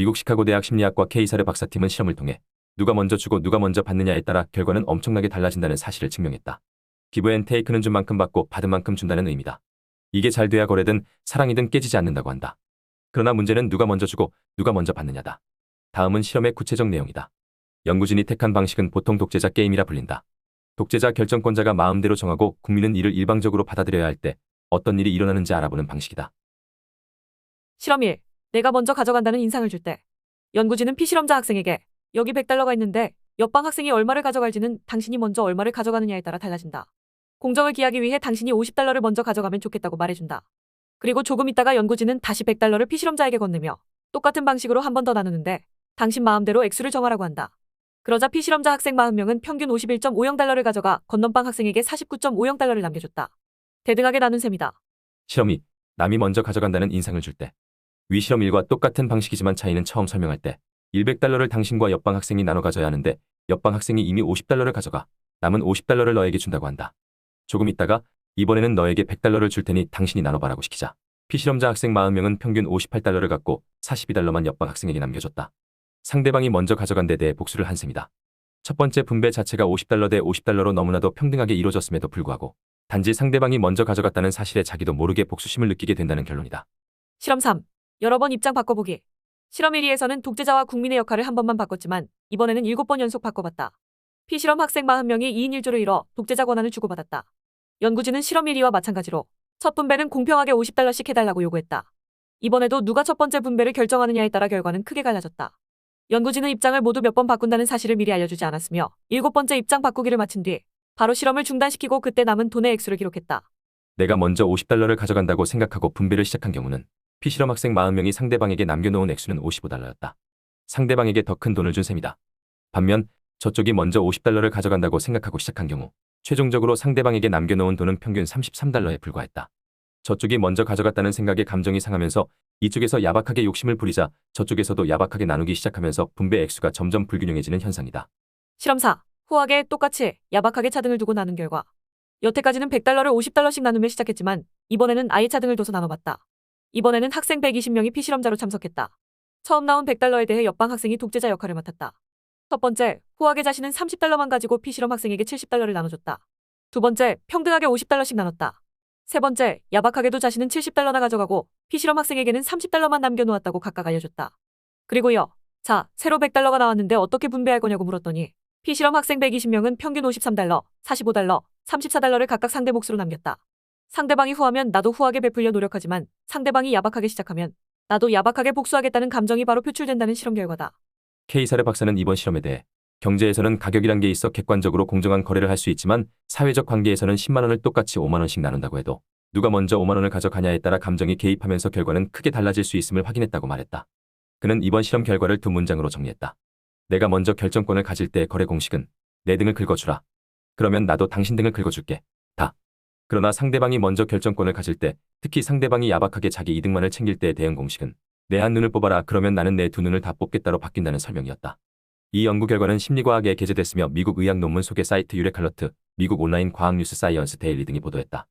미국 시카고 대학 심리학과 케이사르 박사팀은 실험을 통해 누가 먼저 주고 누가 먼저 받느냐에 따라 결과는 엄청나게 달라진다는 사실을 증명했다. 기부엔 테이크는 준 만큼 받고 받은 만큼 준다는 의미다. 이게 잘 돼야 거래든 사랑이든 깨지지 않는다고 한다. 그러나 문제는 누가 먼저 주고 누가 먼저 받느냐다. 다음은 실험의 구체적 내용이다. 연구진이 택한 방식은 보통 독재자 게임이라 불린다. 독재자 결정권자가 마음대로 정하고 국민은 이를 일방적으로 받아들여야 할 때 어떤 일이 일어나는지 알아보는 방식이다. 실험 1. 내가 먼저 가져간다는 인상을 줄 때. 연구진은 피실험자 학생에게 여기 100달러가 있는데 옆방 학생이 얼마를 가져갈지는 당신이 먼저 얼마를 가져가느냐에 따라 달라진다. 공정을 기하기 위해 당신이 50달러를 먼저 가져가면 좋겠다고 말해준다. 그리고 조금 있다가 연구진은 다시 100달러를 피실험자에게 건네며 똑같은 방식으로 한 번 더 나누는데 당신 마음대로 액수를 정하라고 한다. 그러자 피실험자 학생 40명은 평균 51.50달러를 가져가 건넌방 학생에게 49.50달러를 남겨줬다. 대등하게 나눈 셈이다. 2. 남이 먼저 가져간다는 인상을 줄 때. 위 실험 1과 똑같은 방식이지만 차이는 처음 설명할 때 100달러를 당신과 옆방 학생이 나눠 가져야 하는데 옆방 학생이 이미 50달러를 가져가 남은 50달러를 너에게 준다고 한다. 조금 있다가 이번에는 너에게 100달러를 줄 테니 당신이 나눠봐라고 시키자. 피실험자 학생 40명은 평균 58달러를 갖고 42달러만 옆방 학생에게 남겨줬다. 상대방이 먼저 가져간 데 대해 복수를 한 셈이다. 첫 번째 분배 자체가 50달러 대 50달러로 너무나도 평등하게 이루어졌음에도 불구하고 단지 상대방이 먼저 가져갔다는 사실에 자기도 모르게 복수심을 느끼게 된다는 결론이다. 실험 3. 여러 번 입장 바꿔보기. 실험 1위에서는 독재자와 국민의 역할을 한 번만 바꿨지만 이번에는 7번 연속 바꿔봤다. 피실험 학생 40명이 2인 1조를 이뤄 독재자 권한을 주고받았다. 연구진은 실험 1위와 마찬가지로 첫 분배는 공평하게 50달러씩 해달라고 요구했다. 이번에도 누가 첫 번째 분배를 결정하느냐에 따라 결과는 크게 갈라졌다. 연구진은 입장을 모두 몇 번 바꾼다는 사실을 미리 알려주지 않았으며 일곱 번째 입장 바꾸기를 마친 뒤 바로 실험을 중단시키고 그때 남은 돈의 액수를 기록했다. 내가 먼저 50달러를 가져간다고 생각하고 분배를 시작한 경우는 피실험 학생 40명이 상대방에게 남겨놓은 액수는 55달러였다. 상대방에게 더 큰 돈을 준 셈이다. 반면 저쪽이 먼저 50달러를 가져간다고 생각하고 시작한 경우 최종적으로 상대방에게 남겨놓은 돈은 평균 33달러에 불과했다. 저쪽이 먼저 가져갔다는 생각에 감정이 상하면서 이쪽에서 야박하게 욕심을 부리자 저쪽에서도 야박하게 나누기 시작하면서 분배 액수가 점점 불균형해지는 현상이다. 실험 4. 후하게 똑같이 야박하게 차등을 두고 나눈 결과 여태까지는 100달러를 50달러씩 나누며 시작했지만 이번에는 아예 차등을 둬서 나눠봤다. 이번에는 학생 120명이 피실험자로 참석했다. 처음 나온 100달러에 대해 옆방 학생이 독재자 역할을 맡았다. 첫 번째, 후하게 자신은 30달러만 가지고 피실험 학생에게 70달러를 나눠줬다. 두 번째, 평등하게 50달러씩 나눴다. 세 번째, 야박하게도 자신은 70달러나 가져가고 피실험 학생에게는 30달러만 남겨놓았다고 각각 알려줬다. 그리고요. 자, 새로 100달러가 나왔는데 어떻게 분배할 거냐고 물었더니 피실험 학생 120명은 평균 53달러, 45달러, 34달러를 각각 상대 몫으로 남겼다. 상대방이 후하면 나도 후하게 베풀려 노력하지만 상대방이 야박하게 시작하면 나도 야박하게 복수하겠다는 감정이 바로 표출된다는 실험 결과다. 케이사르 박사는 이번 실험에 대해 경제에서는 가격이란 게 있어 객관적으로 공정한 거래를 할 수 있지만 사회적 관계에서는 10만 원을 똑같이 5만 원씩 나눈다고 해도 누가 먼저 5만 원을 가져가냐에 따라 감정이 개입하면서 결과는 크게 달라질 수 있음을 확인했다고 말했다. 그는 이번 실험 결과를 두 문장으로 정리했다. 내가 먼저 결정권을 가질 때의 거래 공식은 내 등을 긁어주라. 그러면 나도 당신 등을 긁어줄게. 다. 그러나 상대방이 먼저 결정권을 가질 때, 특히 상대방이 야박하게 자기 이득만을 챙길 때의 대응 공식은 내 한 눈을 뽑아라 그러면 나는 내 두 눈을 다 뽑겠다로 바뀐다는 설명이었다. 이 연구 결과는 심리과학에 게재됐으며 미국 의학 논문 소개 사이트 유레칼러트, 미국 온라인 과학 뉴스 사이언스 데일리 등이 보도했다.